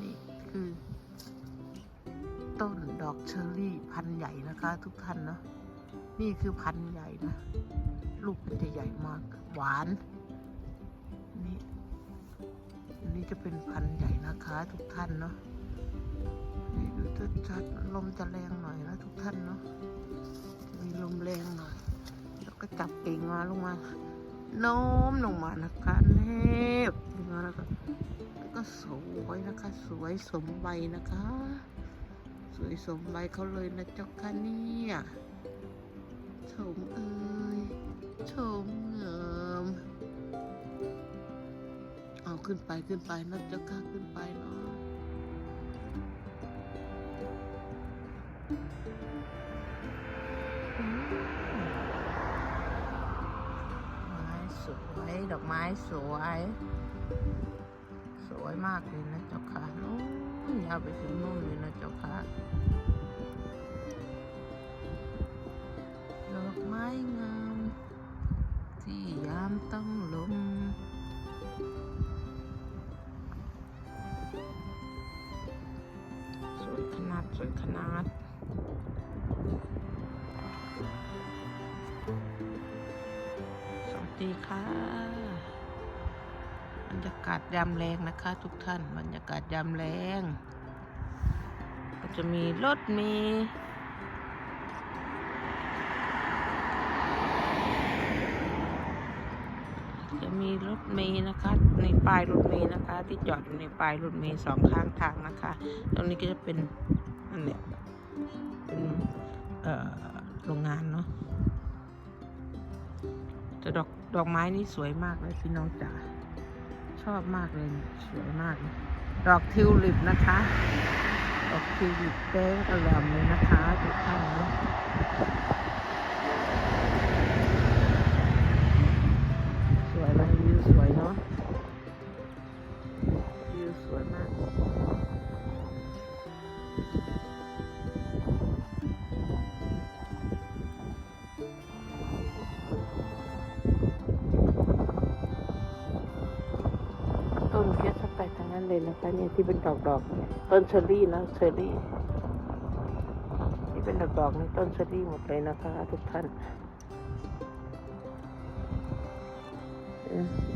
นี่คือต้นดอกเชอร์รี่พันใหญ่นะคะทุกท่านเนาะนี่คือพันใหญ่นะ ลูกมันจะใหญ่มาก หวาน นี่อันนี้จะเป็นพันใหญ่นะคะทุกท่านเนาะนี่ดูชัดๆลมจะแรงหน่อยนะทุกท่านเนาะมีลมแรงหน่อย แล้วก็จับเองมาลงมา โน้มลงมานะคะเนบลงมาแล้วก็ก็สวยนะคะ สวยสมใบนะคะ สวยสมใบเขาเลยนะเจ้าค่ะเนี่ยชมเอ้ยชมเงิมเอาขึ้นไปขึ้นไปนะเจ้าค่ะขึ้นไปเนาะ สวยดอกไม้สวย สวยมากเลยนะเจ้าค่ะนู้นยาวไปถึงนู่นเลยนะเจ้าค่ะ ดีค่ะ บรรยากาศยามแรงนะคะ ทุกท่าน บรรยากาศยามแรง ก็จะมีรถมีจะมีรถเมล์นะคะ ในป้ายรถเมล์นะคะ ที่จอดอยู่ในป้ายรถเมล์สองข้างทางนะคะ ตรงนี้ก็จะเป็นนั่นแหละเป็นเอ่อโรงงานเนาะ แต่ดอกดอกไม้นี่สวยมากเลยพี่น้องจ๋าชอบมากเลยสวยมากเลยดอกทิวลิปนะคะ ดอกทิวลิปแดงกระหล่ำเลยนะคะทุกท่าน นั้นเลยนะคะเนี่ยที่เป็นดอกดอกเนี่ยต้นเชอรี่นะเชอรี่ที่เป็นดอกดอกนี่ต้นเชอรี่หมดเลยนะคะ ทุกท่านออ